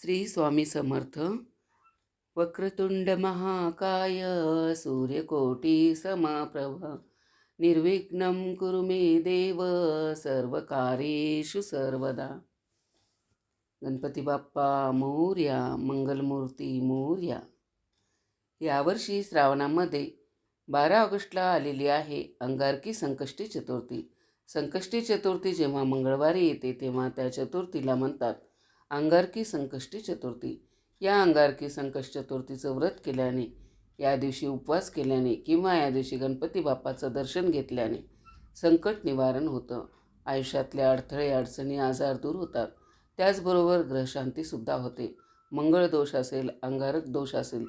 श्री स्वामी समर्थ. वक्रतुंड महाकाय सूर्यकोटी समप्रभ. निर्विघ्न कुरु मे देव सर्वकारेषु सर्वदा. गणपती बाप्पा मोर्या मंगलमूर्ती मोर्या. यावर्षी श्रावणामध्ये बारा ऑगस्टला आलेली आहे अंगारकी संकष्टी चतुर्थी. संकष्टी चतुर्थी जेव्हा मंगळवारी येते तेव्हा त्या चतुर्थीला म्हणतात अंगारकी संकष्टी चतुर्थी. या अंगारकी संकष्ट चतुर्थीचं व्रत केल्याने या दिवशी उपवास केल्याने किंवा या दिवशी गणपती बाप्पाचं दर्शन घेतल्याने संकट निवारण होतं. आयुष्यातल्या अडथळे अडचणी आजार दूर होतात. त्याचबरोबर ग्रहशांतीसुद्धा होते. मंगळ दोष असेल अंगारक दोष असेल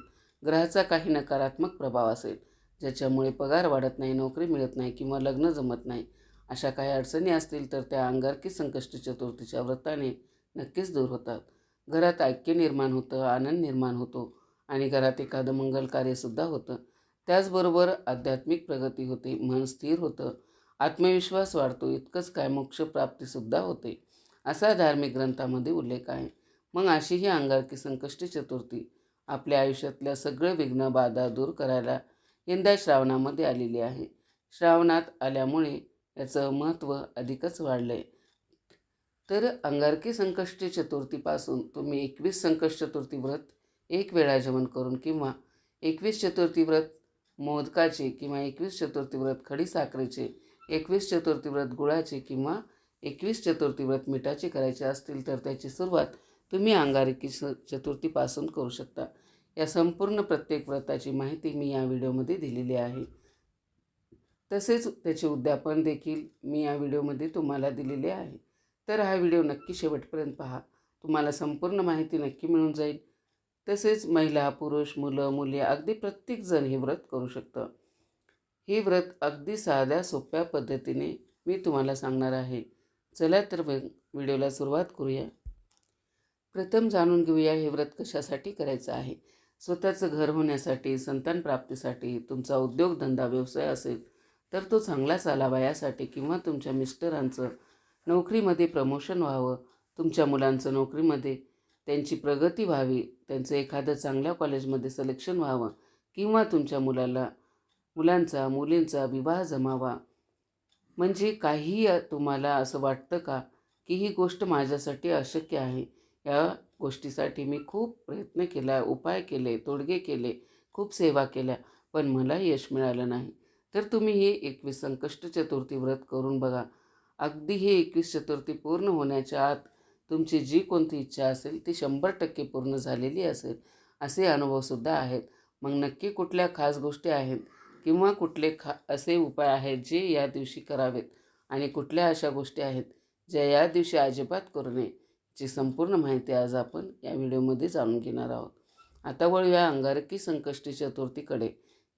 ग्रहाचा काही नकारात्मक प्रभाव असेल ज्याच्यामुळे पगार वाढत नाही नोकरी मिळत नाही किंवा लग्न जमत नाही अशा काही अडचणी असतील तर त्या अंगारकी संकष्ट चतुर्थीच्या व्रताने नक्कीच दूर होतात. घरात ऐक्य निर्माण होतं आनंद निर्माण होतो आणि घरात एखादं मंगल कार्यसुद्धा होतं. त्याचबरोबर आध्यात्मिक प्रगती होते मन स्थिर होतं आत्मविश्वास वाढतो इतकंच काय मोक्षप्राप्तीसुद्धा होते असा धार्मिक ग्रंथामध्ये उल्लेख आहे. मग अशी ही अंगारकी संकष्टी चतुर्थी आपल्या आयुष्यातल्या सगळं विघ्न बाधा दूर करायला यंदा श्रावणामध्ये आलेली आहे. श्रावणात आल्यामुळे याचं महत्त्व अधिकच वाढलं आहे तर अंगारकी संकष्टी चतुर्थीपासून तुम्ही एकवीस संकष्ट चतुर्थी व्रत एक वेळा जेवण करून किंवा एकवीस चतुर्थी व्रत मोदकाचे किंवा एकवीस चतुर्थी व्रत खडी साखरेचे एकवीस चतुर्थी व्रत गुळाचे किंवा एकवीस चतुर्थी व्रत मिठाचे करायचे असतील तर त्याची सुरुवात तुम्ही अंगारकी चतुर्थीपासून करू शकता. या संपूर्ण प्रत्येक व्रताची माहिती मी या व्हिडिओमध्ये दिलेली आहे. तसेच त्याचे उद्यापन देखील मी या व्हिडिओमध्ये तुम्हाला दिलेले आहे. तर हा व्हिडिओ नक्की शेवटपर्यंत पहा. तुम्हाला संपूर्ण माहिती नक्की मिळून जाईल. तसेच महिला पुरुष मुलं मुली अगदी प्रत्येकजण हे व्रत करू शकतं. हे व्रत अगदी साध्या सोप्या पद्धतीने मी तुम्हाला सांगणार आहे. चला तर मग व्हिडिओला सुरुवात करूया. प्रथम जाणून घेऊया हे व्रत कशासाठी करायचं आहे. स्वतःचं घर होण्यासाठी संतान प्राप्तीसाठी तुमचा उद्योगधंदा व्यवसाय असेल तर तो चांगला चालावा यासाठी किंवा तुमच्या मिस्टरांचं नोकरीमध्ये प्रमोशन व्हावं. तुमच्या मुलांचं नोकरीमध्ये त्यांची प्रगती व्हावी. त्यांचं एखादं चांगल्या कॉलेजमध्ये सिलेक्शन व्हावं. किंवा तुमच्या मुलाला मुलांचा मुलींचा विवाह जमावा. म्हणजे काहीही तुम्हाला असं वाटतं का की ही गोष्ट माझ्यासाठी अशक्य आहे? या गोष्टीसाठी मी खूप प्रयत्न केला उपाय केले तोडगे केले खूप सेवा केल्या पण मला यश मिळालं नाही. तर तुम्ही हे एकवीस संकष्ट चतुर्थी व्रत करून बघा. अगदी हे एकवीस चतुर्थी पूर्ण होण्याच्या आत तुमची जी कोणती इच्छा असेल ती शंभर टक्के पूर्ण झालेली असेल असे अनुभवसुद्धा आहेत. मग नक्की कुठल्या खास गोष्टी आहेत किंवा कुठले खा असे उपाय आहेत जे या दिवशी करावेत? आणि कुठल्या अशा गोष्टी आहेत ज्या या दिवशी अजिबात करू नये ची संपूर्ण माहिती आज आपण या व्हिडिओमध्ये जाणून घेणार आहोत. आता वळूया अंगारकी संकष्टी चतुर्थीकडे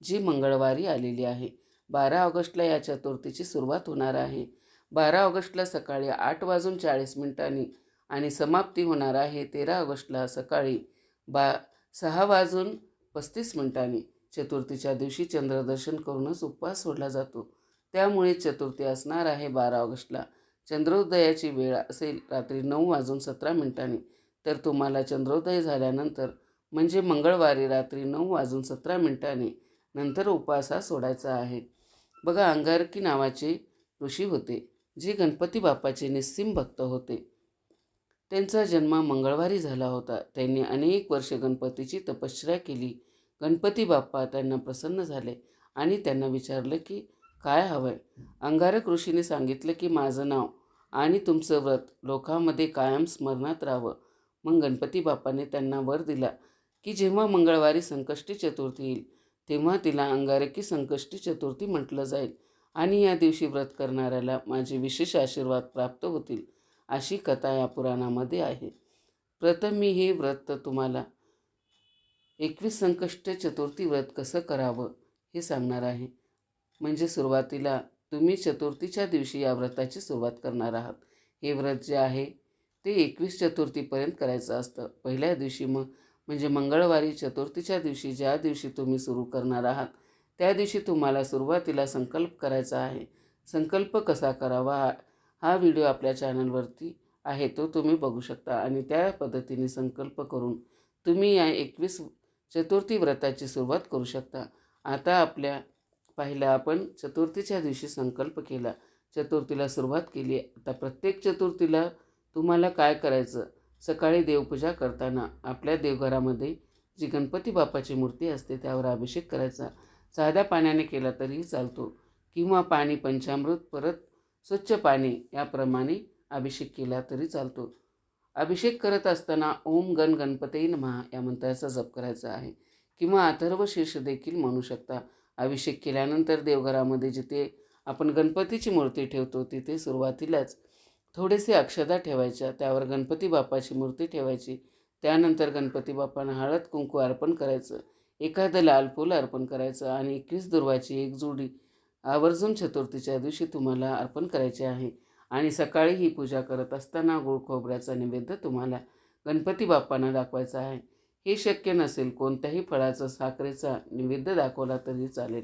जी मंगळवारी आलेली आहे. बारा ऑगस्टला या चतुर्थीची सुरुवात होणार आहे. बारा ऑगस्टला सकाळी आठ वाजून चाळीस मिनिटांनी आणि समाप्ती होणार आहे तेरा ऑगस्टला सकाळी बा सहा वाजून पस्तीस मिनिटांनी. चतुर्थीच्या दिवशी चंद्रदर्शन करूनच उपवास सोडला जातो. त्यामुळे चतुर्थी असणार आहे बारा ऑगस्टला. चंद्रोदयाची वेळ असेल रात्री नऊ वाजून सतरा मिनिटांनी. तर तुम्हाला चंद्रोदय झाल्यानंतर म्हणजे मंगळवारी रात्री नऊ वाजून सतरा मिनिटांनी नंतर उपवास हा सोडायचा आहे. बघा अंगारकी नावाचे ऋषी होते. जे गणपती बाप्पाचे निस्सीम भक्त होते. त्यांचा जन्म मंगळवारी झाला होता. त्यांनी अनेक वर्षे गणपतीची तपश्चर्या केली. गणपती बाप्पा त्यांना प्रसन्न झाले आणि त्यांना विचारलं की काय हवं आहे अंगारक ऋषीने सांगितलं की माझं नाव आणि तुमचं व्रत लोकांमध्ये कायम स्मरणात राहावं. मग गणपती बाप्पाने त्यांना वर दिला की जेव्हा मंगळवारी संकष्टी चतुर्थी येईल तेव्हा तिला अंगारकी संकष्टी चतुर्थी म्हटलं जाईल. आणि या दिवशी व्रत करणाऱ्याला माझे विशेष आशीर्वाद प्राप्त होतील अशी कथा या पुराणामध्ये आहे. प्रथम मी हे व्रत तुम्हाला एकवीस संकष्ट चतुर्थी व्रत कसं करावं हे सांगणार आहे. म्हणजे सुरुवातीला तुम्ही चतुर्थीच्या दिवशी या व्रताची सुरुवात करणार आहात. हे व्रत जे आहे ते एकवीस चतुर्थीपर्यंत करायचं असतं. पहिल्या दिवशी मग म्हणजे मंगळवारी चतुर्थीच्या दिवशी ज्या दिवशी तुम्ही सुरू करणार आहात त्या दिवशी तुम्हाला सुरुवातीला संकल्प करायचा आहे. संकल्प कसा करावा? हा व्हिडिओ आपल्या चॅनलवरती आहे तो तुम्ही बघू शकता आणि त्या पद्धतीने संकल्प करून तुम्ही या एकवीस चतुर्थी व्रताची सुरुवात करू शकता. आता आपल्या पाहिलं आपण चतुर्थीच्या दिवशी संकल्प केला. चतुर्थीला सुरुवात केली. आता प्रत्येक चतुर्थीला तुम्हाला काय करायचं? सकाळी देवपूजा करताना आपल्या देवघरामध्ये जी गणपती बाप्पाची मूर्ती असते त्यावर अभिषेक करायचा. साध्या पाण्याने केला तरीही चालतो. किंवा पाणी पंचामृत परत स्वच्छ पाणी याप्रमाणे अभिषेक केला तरी चालतो. अभिषेक करत असताना ओम गण गणपते नमः या मंत्राचा जप करायचा आहे. किंवा अथर्व शीर्ष देखील म्हणू शकता. अभिषेक केल्यानंतर देवघरामध्ये जिथे आपण गणपतीची मूर्ती ठेवतो तिथे सुरुवातीलाच थोडेसे अक्षदा ठेवायच्या त्यावर गणपती बाप्पाची मूर्ती ठेवायची. त्यानंतर गणपती बाप्पांना हळद कुंकू अर्पण करायचं. एखादं लाल फूल अर्पण करायचं आणि एकवीस दुर्वाची एक जोडी आवर्जून चतुर्थीच्या दिवशी तुम्हाला अर्पण करायचे आहे. आणि सकाळी ही पूजा करत असताना गुळ खोबऱ्याचा नैवेद्य तुम्हाला गणपती बाप्पांना दाखवायचा आहे. हे शक्य नसेल कोणत्याही फळाचा साखरेचा नैवेद्य दाखवला तरी चालेल.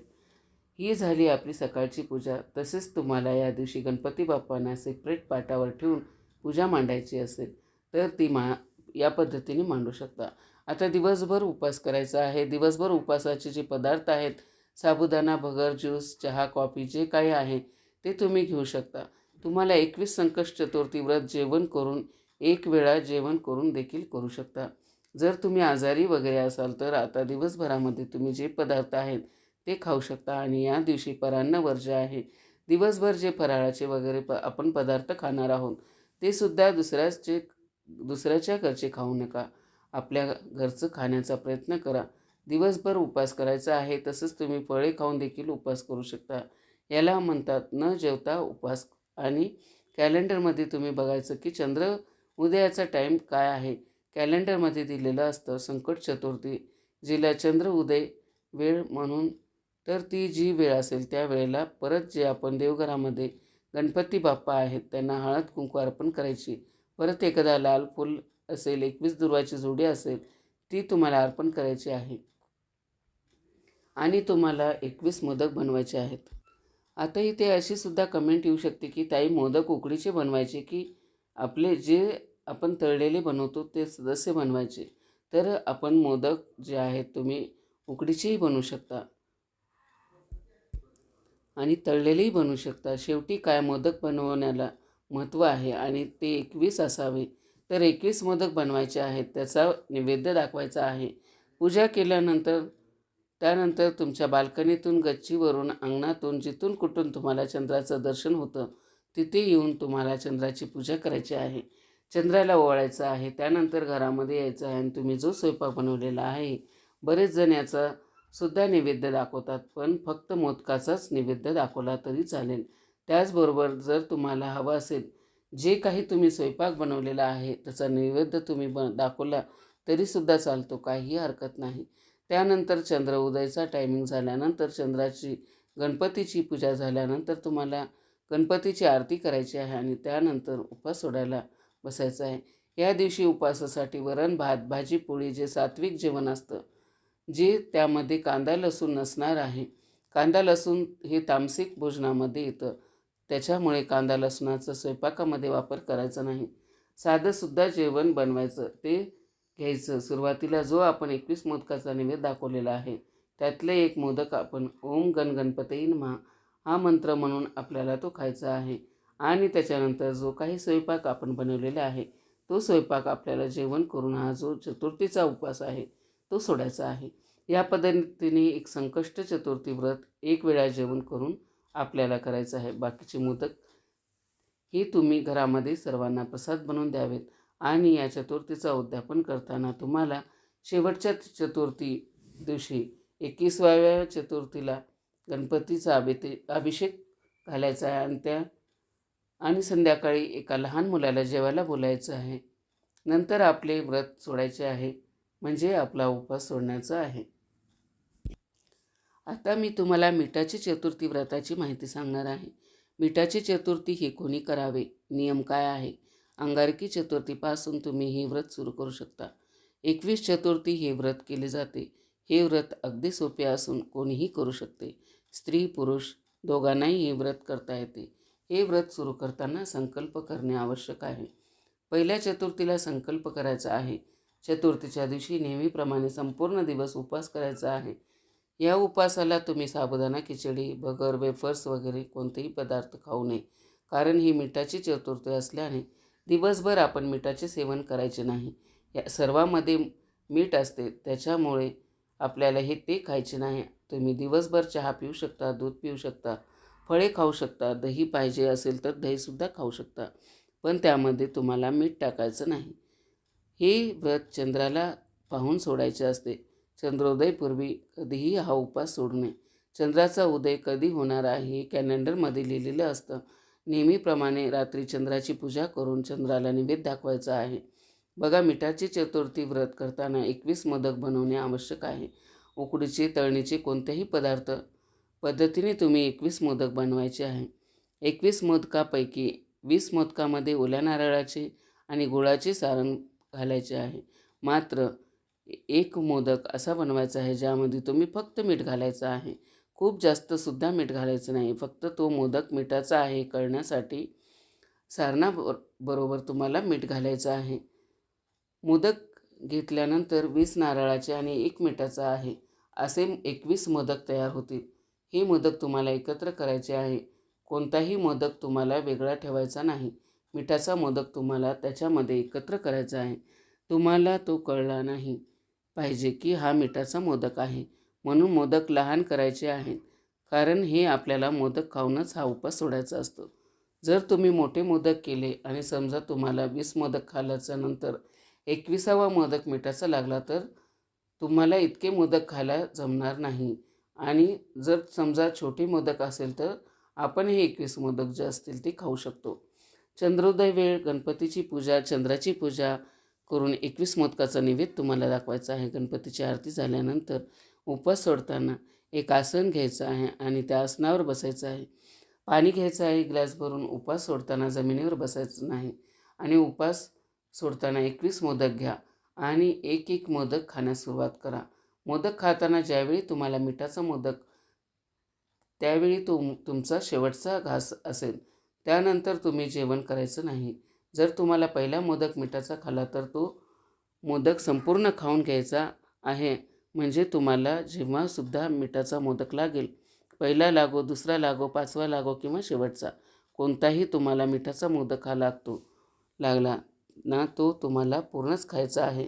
ही झाली आपली सकाळची पूजा. तसेच तुम्हाला या दिवशी गणपती बाप्पांना सेपरेट पाटावर ठेवून पूजा मांडायची असेल तर ती मा या पद्धतीने मांडू शकता. आता दिवसभर उपवास करायचा आहे. दिवसभर उपवासाचे जे पदार्थ आहेत साबुदाणा भगर ज्यूस चहा कॉफी जे काही आहे ते तुम्ही घेऊ शकता. तुम्हाला एकवीस संकष्ट चतुर्थी व्रत जेवण करून एक वेळा जेवण करून देखील करू शकता. जर तुम्ही आजारी वगैरे असाल तर आता दिवसभरामध्ये तुम्ही जे पदार्थ आहेत ते खाऊ शकता. आणि या दिवशी परान्न वर्ज आहे. दिवसभर जे फराळाचे वगैरे प आपण पदार्थ खाणार आहोत ते सुद्धा दुसऱ्याचे दुसऱ्याच्या घरचे खाऊ नका. आपल्या घरचं खाण्याचा प्रयत्न करा. दिवसभर उपास करायचा आहे तसंच तुम्ही फळे खाऊन देखील उपास करू शकता. याला म्हणतात न जेवता उपास. आणि कॅलेंडरमध्ये तुम्ही बघायचं की चंद्र उदयाचा टाईम काय आहे? कॅलेंडरमध्ये दिलेलं असतं संकट चतुर्थी जिला चंद्र उदय वेळ म्हणून. तर ती जी वेळ असेल त्या वेळेला परत जे आपण देवघरामध्ये गणपती बाप्पा आहेत त्यांना हळद कुंकू अर्पण करायची. परत एखादा लाल फूल असेल एकवीस दुर्वाची जोडी असेल ती तुम्हाला अर्पण करायची आहे. आणि तुम्हाला एकवीस मोदक बनवायचे आहेत. आता इथे अशी सुद्धा कमेंट येऊ शकते की ताई मोदक उकडीचे बनवायचे की आपले जे आपण तळलेले बनवतो ते जसे बनवायचे. तर आपण मोदक जे आहेत तुम्ही उकडीचेही बनवू शकता. आणि तळलेलेही बनवू शकता. शेवटी काय मोदक बनवण्याला महत्त्व आहे आणि ते एकवीस असावे तर एकवीस मोदक बनवायचे आहेत त्याचा नैवेद्य दाखवायचा आहे. पूजा केल्यानंतर त्यानंतर तुमच्या बाल्कनीतून गच्चीवरून अंगणातून जिथून कुठून तुम्हाला चंद्राचं दर्शन होतं तिथे येऊन तुम्हाला चंद्राची पूजा करायची आहे. चंद्राला ओवाळायचं आहे त्यानंतर घरामध्ये यायचं आहे आणि तुम्ही जो स्वयंपाक बनवलेला आहे बरेच जण याचा सुद्धा नैवेद्य दाखवतात पण फक्त मोदकाचाच नैवेद्य दाखवला तरी चालेल. त्याचबरोबर जर तुम्हाला हवं असेल जे काही तुम्ही स्वयंपाक बनवलेला आहे त्याचा नैवेद्य तुम्ही ब दाखवला तरीसुद्धा चालतो काहीही हरकत नाही. त्यानंतर चंद्र उदयचा टायमिंग झाल्यानंतर चंद्राची गणपतीची पूजा झाल्यानंतर तुम्हाला गणपतीची आरती करायची आहे आणि त्यानंतर उपास सोडायला बसायचं आहे. या दिवशी उपवासासाठी वरण भात भाजी पोळी जे सात्विक जेवण असतं जे त्यामध्ये कांदा लसूण नसणार आहे. कांदा लसूण हे तामसिक भोजनामध्ये येतं. त्याच्यामुळे कांदा लसणाचा स्वयंपाकामध्ये वापर करायचा नाही. साधंसुद्धा जेवण बनवायचं ते घ्यायचं. सुरुवातीला जो आपण एकवीस मोदकाचा निवेद दाखवलेला आहे त्यातले एक मोदक आपण ओम गण गणपती महा हा मंत्र म्हणून आपल्याला तो खायचा आहे. आणि त्याच्यानंतर जो काही स्वयंपाक आपण बनवलेला आहे तो स्वयंपाक आपल्याला जेवण करून हा जो चतुर्थीचा उपवास आहे तो सोडायचा आहे. या पद्धतीने एक संकष्ट चतुर्थी व्रत एक वेळा जेवण करून आपल्याला करायचं आहे. बाकीचे मोदक हे तुम्ही घरामध्ये सर्वांना प्रसाद बनवून द्यावेत आणि या चतुर्थीचा उद्यापन करताना तुम्हाला शेवटच्या चतुर्थी दिवशी एकविसाव्या चतुर्थीला गणपतीचा अभिते अभिषेक घालायचा आहे आणि त्या आणि संध्याकाळी एका लहान मुलाला जेवायला बोलायचं आहे. नंतर आपले व्रत सोडायचे आहे. म्हणजे आपला उपवास सोडण्याचा आहे. आता मी तुम्हाला मिठाची चतुर्थी व्रताची माहिती सांगणार आहे. मिठाची चतुर्थी ही कोणी करावे? नियम काय आहे? अंगारकी चतुर्थीपासून तुम्ही हे व्रत सुरू करू शकता. एकवीस चतुर्थी हे व्रत केले जाते. हे व्रत अगदी सोपे असून कोणीही करू शकते. स्त्री पुरुष दोघांनाही हे व्रत करता येते. हे व्रत सुरू करताना संकल्प करणे आवश्यक आहे. पहिल्या चतुर्थीला संकल्प करायचा आहे. चतुर्थीच्या दिवशी नेहमीप्रमाणे संपूर्ण दिवस उपवास करायचा आहे. या उपवासाला तुम्ही साबुदाणा खिचडी बगर वेफर्स वगैरे कोणतेही पदार्थ खाऊ नये. कारण ही मिठाची चतुर्थी असल्याने दिवसभर आपण मिठाचे सेवन करायचे नाही. या सर्वामध्ये मीठ असते. त्याच्यामुळे आपल्याला हे ते खायचे नाही. तुम्ही दिवसभर चहा पिऊ शकता दूध पिऊ शकता फळे खाऊ शकता दही पाहिजे असेल तर दहीसुद्धा खाऊ शकता. पण त्यामध्ये तुम्हाला मीठ टाकायचं नाही. हे व्रत चंद्राला पाहून सोडायचे असते. चंद्रोदयपूर्वी कधीही हा उपास सोडू नये चंद्राचा उदय कधी होणार आहे हे कॅलेंडरमध्ये लिहिलेलं असतं. नेहमीप्रमाणे रात्री चंद्राची पूजा करून चंद्राला निवेद दाखवायचा आहे. बघा मिठाची चतुर्थी व्रत करताना एकवीस मोदक बनवणे आवश्यक आहे. उकडीचे तळणीचे कोणतेही पदार्थ पद्धतीने तुम्ही एकवीस मोदक बनवायचे आहे. एकवीस मोदकापैकी वीस मोदकामध्ये ओल्या नारळाचे आणि गुळाचे सारण घालायचे आहे. मात्र एक मोदक असा बनवायचा आहे ज्यामध्ये तुम्ही फक्त मीठ घालायचं आहे. खूप जास्तसुद्धा मीठ घालायचं नाही. फक्त तो मोदक मिठाचा आहे कळण्यासाठी सारणा बरोबर तुम्हाला मीठ घालायचं आहे. मोदक घेतल्यानंतर वीस नारळाचे आणि एक मिठाचा आहे. असे एकवीस मोदक तयार होतील. हे मोदक तुम्हाला एकत्र करायचे आहे. कोणताही मोदक तुम्हाला वेगळा ठेवायचा नाही. मिठाचा मोदक तुम्हाला त्याच्यामध्ये एकत्र करायचा आहे. तुम्हाला तो कळला नाही. पाहिजे की हा मिठाचा मोदक आहे. म्हणून मोदक लहान करायचे आहेत. कारण हे आपल्याला मोदक खाऊनच हा उपास सोडायचा असतो. जर तुम्ही मोठे मोदक केले आणि समजा तुम्हाला वीस मोदक खाल्याच्या नंतर एकविसावा मोदक मिठाचा लागला तर तुम्हाला इतके मोदक खायला जमणार नाही. आणि जर समजा छोटे मोदक असेल तर आपण हे एकवीस मोदक जे असतील ते खाऊ शकतो. चंद्रोदय वेळ गणपतीची पूजा चंद्राची पूजा करून एकवीस मोदकाचा निवेद तुम्हाला दाखवायचा आहे. गणपतीची आरती झाल्यानंतर उपवास सोडताना एक आसन घ्यायचं आहे आणि त्या आसनावर बसायचं आहे. पाणी घ्यायचं आहे ग्लास भरून उपवास सोडताना जमिनीवर बसायचं नाही आणि उपवास सोडताना एकवीस मोदक घ्या आणि एक एक मोदक खाण्यास सुरुवात करा. मोदक खाताना ज्यावेळी तुम्हाला मिठाचा मोदक त्यावेळी तुम तुमचा शेवटचा घास असेल. त्यानंतर तुम्ही जेवण करायचं नाही. जर तुम्हाला पहिला मोदक मिठाचा खाला तर तो मोदक संपूर्ण खाऊन घ्यायचा आहे. म्हणजे तुम्हाला जेव्हासुद्धा मिठाचा मोदक लागेल पहिला लागो दुसरा लागो पाचवा लागो किंवा शेवटचा कोणताही तुम्हाला मिठाचा मोदक हा लागतो लागला ना तो तुम्हाला पूर्णच खायचा आहे.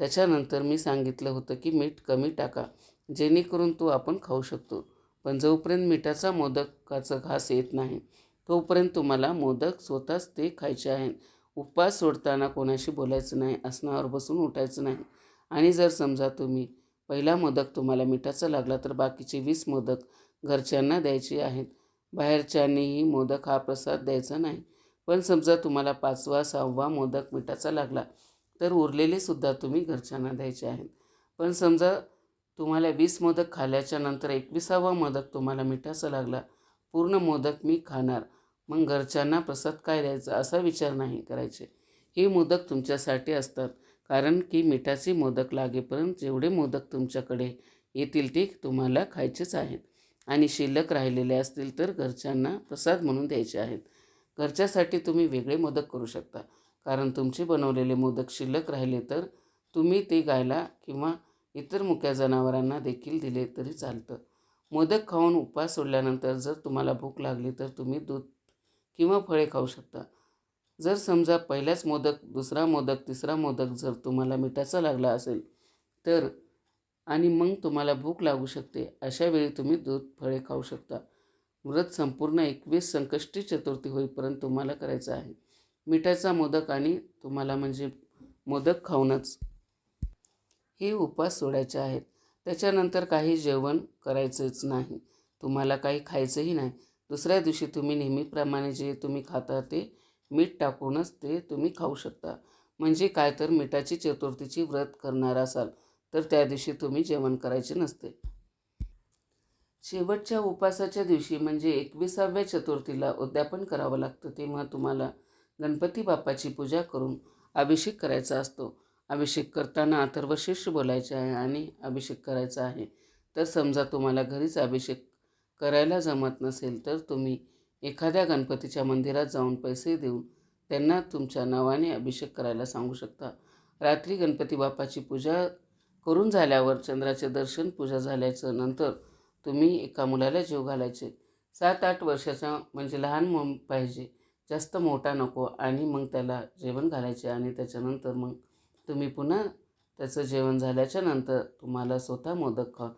त्याच्यानंतर मी सांगितलं होतं की मीठ कमी टाका जेणेकरून तो आपण खाऊ शकतो. पण जोपर्यंत मिठाचा मोदकाचा घास येत नाही तोपर्यंत तुम्हाला मोदक स्वतःच ते खायचे आहेत. उपवास सोडताना कोणाशी बोलायचं नाही आसनावर बसून उठायचं नाही. आणि जर समजा तुम्ही पहिला मोदक तुम्हाला मिठाचा लागला तर बाकीचे वीस मोदक घरच्यांना द्यायचे आहेत. बाहेरच्यांनीही मोदक हा प्रसाद द्यायचा नाही. पण समजा तुम्हाला पाचवा सहावा मोदक मिठाचा लागला तर उरलेले सुद्धा तुम्ही घरच्यांना द्यायचे आहेत. पण समजा तुम्हाला वीस मोदक खाल्याच्या नंतर एकविसावा मोदक तुम्हाला मिठाचा लागला पूर्ण मोदक मी खाणार. मग घरच्यांना प्रसाद काय द्यायचा असा विचार नाही करायचे. हे मोदक तुमच्यासाठी असतात कारण की मिठाचे मोदक लागेपर्यंत जेवढे मोदक तुमच्याकडे येतील ते तुम्हाला खायचेच आहेत. आणि शिल्लक राहिलेले असतील तर घरच्यांना प्रसाद म्हणून द्यायचे आहेत. घरच्यासाठी तुम्ही वेगळे मोदक करू शकता. कारण तुमचे बनवलेले मोदक शिल्लक राहिले तर तुम्ही ते गायला किंवा इतर मुक्या जनावरांना देखील दिले तरी चालतं. मोदक खाऊन उपास सोडल्यानंतर जर तुम्हाला भूक लागली तर तुम्ही दूध किंवा फळे खाऊ शकता. जर समजा पहिल्याच मोदक दुसरा मोदक तिसरा मोदक जर तुम्हाला मिठाचा लागला असेल तर आणि मग तुम्हाला भूक लागू शकते अशा वेळी तुम्ही दूध फळे खाऊ शकता. व्रत संपूर्ण एकवीस संकष्टी चतुर्थी होईपर्यंत तुम्हाला करायचं आहे. मिठाचा मोदक आणि तुम्हाला म्हणजे मोदक खाऊनच हे उपवास सोडायचे आहेत. त्याच्यानंतर काही जेवण करायचंच नाही. तुम्हाला काही खायचंही नाही. दुसऱ्या दिवशी तुम्ही नेहमीप्रमाणे जे तुम्ही खाता ते मीठ टाकूनच ते तुम्ही खाऊ शकता. म्हणजे काय तर मिठाची चतुर्थीची व्रत करणार असाल तर त्या दिवशी तुम्ही जेवण करायचे नसते. शेवटच्या उपासाच्या दिवशी म्हणजे एकविसाव्या चतुर्थीला उद्यापन करावं लागतं तेव्हा तुम्हाला गणपती बाप्पाची पूजा करून अभिषेक करायचा असतो. अभिषेक करताना अथर्वशीर्ष बोलायचे आहे आणि अभिषेक करायचा आहे. तर समजा तुम्हाला घरीच अभिषेक करायला जमत नसेल तर तुम्ही एखाद्या गणपतीच्या मंदिरात जाऊन पैसे देऊन त्यांना तुमच्या नावाने अभिषेक करायला सांगू शकता. रात्री गणपती बाप्पाची पूजा करून झाल्यावर चंद्राचे दर्शन पूजा झाल्याचं नंतर तुम्ही एका मुलाला जीव घालायचे. सात आठ वर्षाचा म्हणजे लहान मूल पाहिजे. जास्त मोठा नको आणि मग त्याला जेवण घालायचे आणि त्याच्यानंतर मग तुम्ही पुन्हा त्याचं जेवण झाल्याच्यानंतर तुम्हाला स्वतः मोदक खा.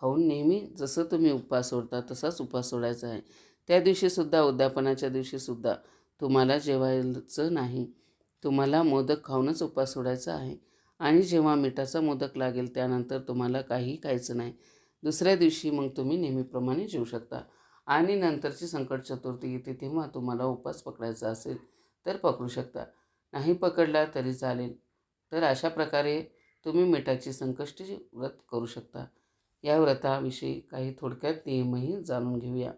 खाऊन नेहमी जसं तुम्ही उपवास सोडता तसाच उपवास सोडायचा आहे. त्या दिवशीसुद्धा उद्यापनाच्या दिवशीसुद्धा तुम्हाला जेवायचं नाही. तुम्हाला मोदक खाऊनच उपवास सोडायचा आहे. आणि जेव्हा मिठाचा मोदक लागेल त्यानंतर तुम्हाला काही खायचं नाही. दुसऱ्या दिवशी मग तुम्ही नेहमीप्रमाणे जेवू शकता. आणि नंतरची संकट चतुर्थी येते तेव्हा तुम्हाला उपवास पकडायचा असेल तर पकडू शकता. नाही पकडला तरी चालेल. तर अशा प्रकारे तुम्ही मिठाची संकष्टी व्रत करू शकता. या व्रताविषयी काही थोडक्यात नियमही जाणून घेऊया.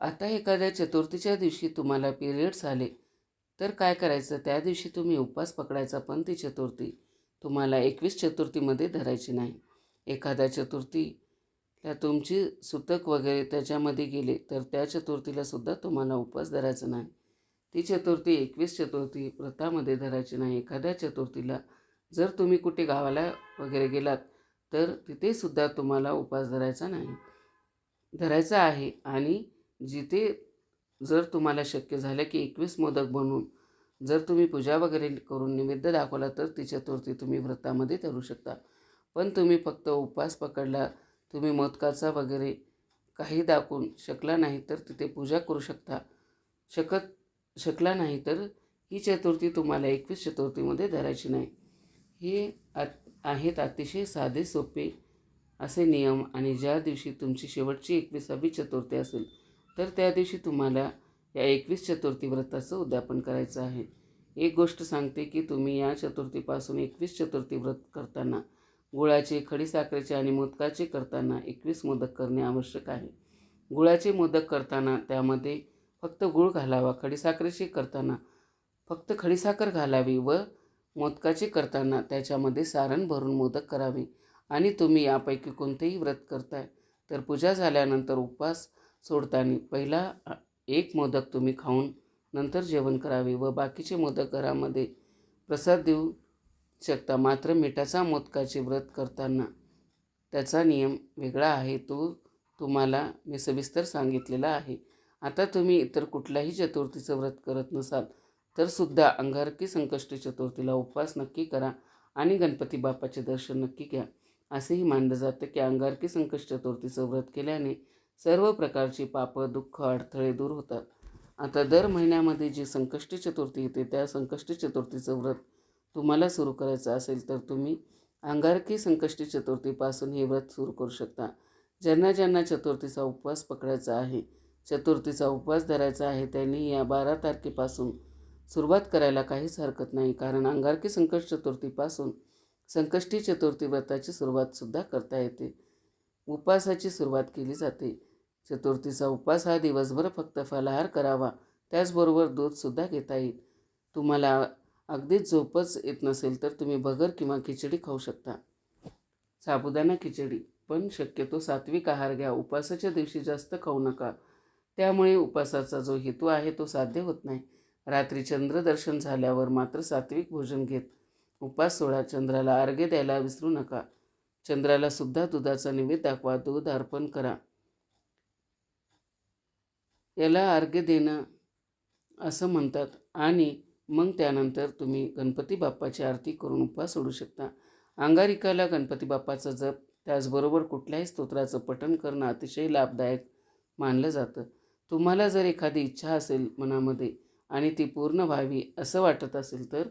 आता एखाद्या चतुर्थीच्या दिवशी तुम्हाला पिरियड्स आले तर काय करायचं? त्या दिवशी तुम्ही उपवास पकडायचा पण ती चतुर्थी तुम्हाला एकवीस चतुर्थीमध्ये धरायची नाही. एखाद्या चतुर्थीला तुमची सुतक वगैरे त्याच्यामध्ये गेले तर त्या चतुर्थीला सुद्धा तुम्हाला उपवास धरायचा नाही. ती चतुर्थी एकवीस चतुर्थी व्रतामध्ये धरायची नाही. एखाद्या चतुर्थीला जर तुम्ही कुठे गावाला वगैरे गेलात तर तिथेसुद्धा तुम्हाला उपवास धरायचा नाही. धरायचा आहे आणि जिथे जर तुम्हाला शक्य झालं की एकवीस मोदक बनवून जर तुम्ही पूजा वगैरे करून निमित्त दाखवला तर ती चतुर्थी तुम्ही व्रतामध्ये धरू शकता. पण तुम्ही फक्त उपवास पकडला तुम्ही मोदकाचा वगैरे काही दाखवून शकला नाही तर तिथे पूजा करू शकता. शकत शकला नाही तर ही चतुर्थी तुम्हाला एकवीस चतुर्थीमध्ये धरायची नाही. हे आत आहेत अतिशय साधे सोपे असे नियम आणि ज्या दिवशी तुमची शेवटची एकविसावी चतुर्थी असेल तर त्या दिवशी तुम्हाला या एकवीस चतुर्थी व्रताचं उद्यापन करायचं आहे. एक गोष्ट सांगते की तुम्ही या चतुर्थीपासून एकवीस चतुर्थी व्रत करताना गुळाचे खडीसाखरेचे आणि मोदकाचे करताना एकवीस मोदक करणे आवश्यक आहे. गुळाचे मोदक करताना त्यामध्ये फक्त गुळ घालावा खडीसाखरेचे करताना फक्त खडीसाखर घालावी व मोदकाचे करताना त्याच्यामध्ये सारण भरून मोदक करावे. आणि तुम्ही यापैकी कोणतेही व्रत करताय तर पूजा झाल्यानंतर उपवास सोडताना पहिला एक मोदक तुम्ही खाऊन नंतर जेवण करावे व बाकीचे मोदक घरामध्ये प्रसाद देऊ शकता. मात्र मिठाचा मोदकाचे व्रत करताना त्याचा नियम वेगळा आहे तो तुम्हाला मी सविस्तर सांगितलेला आहे. आता तुम्ही इतर कुठल्याही चतुर्थीचं व्रत करत नसाल तर सुद्धा अंगारकी संकष्टी चतुर्थीला उपवास नक्की करा आणि गणपती बाप्पाचे दर्शन नक्की घ्या. असेही मानलं जातं की अंगारकी संकष्ट चतुर्थीचं व्रत केल्याने सर्व प्रकारची पापं दुःख अडथळे दूर होतात. आता दर महिन्यामध्ये जी संकष्टी चतुर्थी येते त्या संकष्टी चतुर्थीचं व्रत तुम्हाला सुरू करायचं असेल तर तुम्ही अंगारकी संकष्टी चतुर्थीपासून हे व्रत सुरू करू शकता. ज्यांना ज्यांना चतुर्थीचा उपवास पकडायचा आहे चतुर्थीचा उपवास धरायचा आहे त्यांनी या बारा तारखेपासून सुरुवात करायला काहीच हरकत नाही कारण अंगारकी संकष्ट चतुर्थीपासून संकष्टी चतुर्थी व्रताची सुरुवातसुद्धा करता येते. उपवासाची सुरुवात केली जाते. चतुर्थीचा उपवास हा दिवसभर फक्त फलाहार करावा त्याचबरोबर दूधसुद्धा घेता येईल. तुम्हाला अगदीच झोपच येत नसेल तर तुम्ही भगर किंवा खिचडी खाऊ शकता. साबुदाणा खिचडी पण शक्यतो सात्विक आहार घ्या. उपवासाच्या दिवशी जास्त खाऊ नका. त्यामुळे उपवासाचा जो हेतू आहे तो साध्य होत नाही. रात्री चंद्रदर्शन झाल्यावर मात्र सात्विक भोजन घेत उपास सोळा चंद्राला अर्घ्य द्यायला विसरू नका. चंद्राला सुद्धा दुधाचा निवेद दाखवा दूध अर्पण करा. याला अर्घ्य देणं असं म्हणतात आणि मग त्यानंतर तुम्ही गणपती बाप्पाची आरती करून उपवास सोडू शकता. अंगारिकाला गणपती बाप्पाचा जप त्याचबरोबर कुठल्याही स्तोत्राचं पठण करणं अतिशय लाभदायक मानलं जातं. तुम्हाला जर एखादी इच्छा असेल मनामध्ये आणि ती पूर्ण व्हावी असं वाटत असेल तर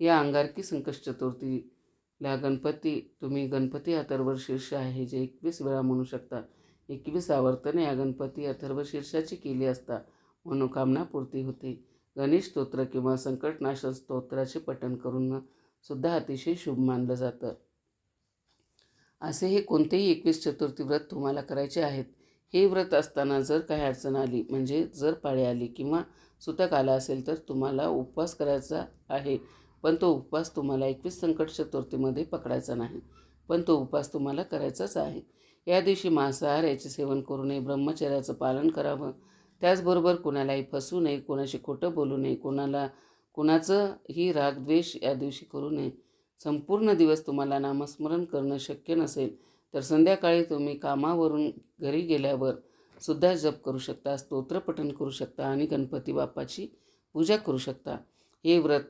या अंगारकी संकष्ट चतुर्थीला गणपती तुम्ही गणपती अथर्व शीर्ष आहे जे एकवीस वेळा म्हणू शकता. एकवीस आवर्तने या गणपती अथर्व शीर्षाची केली असता मनोकामना पूर्ती होते. गणेश स्तोत्र किंवा संकटनाश स्तोत्राचे पठण करून सुद्धा अतिशय शुभ मानलं जातं. असे हे कोणतेही एकवीस चतुर्थी व्रत तुम्हाला करायचे आहेत हे व्रत असताना जर काही अडचण आली म्हणजे जर पाळी आली किंवा सुतक आला असेल तर तुम्हाला उपवास करायचा आहे. पण तो उपवास तुम्हाला एकवीस संकट चतुर्थीमध्ये पकडायचा नाही. पण तो उपवास तुम्हाला करायचाच आहे. या दिवशी मांसाहार याचे सेवन करू नये ब्रह्मचर्याचं पालन करावं. त्याचबरोबर कोणालाही फसू नये कोणाशी खोटं बोलू नये कोणाला कोणाचं ही रागद्वेष या दिवशी करू नये. संपूर्ण दिवस तुम्हाला नामस्मरण करणं शक्य नसेल. तर संध्याकाळी तुम्ही कामावरून घरी गेल्यावर सुद्धा जप करू शकता स्तोत्रपठण करू शकता आणि गणपती बाप्पाची पूजा करू शकता. हे व्रत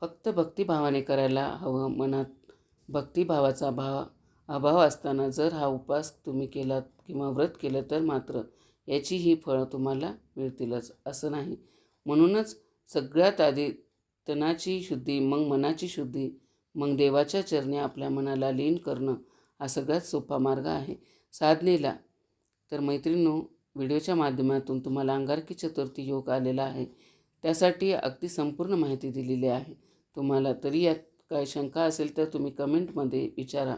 फक्त भक्तिभावाने करायला हवं. मनात भक्तिभावाचा भाव अभाव असताना जर हा उपास तुम्ही केलात किंवा व्रत केलं तर मात्र याची ही फळं तुम्हाला मिळतीलच असं नाही. म्हणूनच सगळ्यात आधी तनाची शुद्धी मग मनाची शुद्धी मग देवाच्या चरणी आपल्या मनाला लीन करणं हा सगळ्यात सोपा मार्ग आहे. साधनेला तर मैत्रिणींनो व्हिडिओच्या माध्यमातून तुम्हाला अंगारकी चतुर्थी योग आलेला आहे. त्यासाठी अगदी संपूर्ण माहिती दिलेली आहे. तुम्हाला तरी यात काय शंका असेल तर तुम्ही कमेंटमध्ये विचारा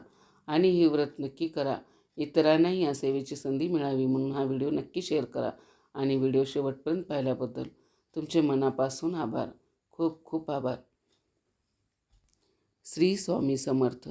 आणि हे व्रत नक्की करा. इतरांनाही या सेवेची संधी मिळावी म्हणून हा व्हिडिओ नक्की शेअर करा आणि व्हिडिओ शेवटपर्यंत पाहिल्याबद्दल तुमचे मनापासून आभार. खूप खूप आभार. श्री स्वामी समर्थ.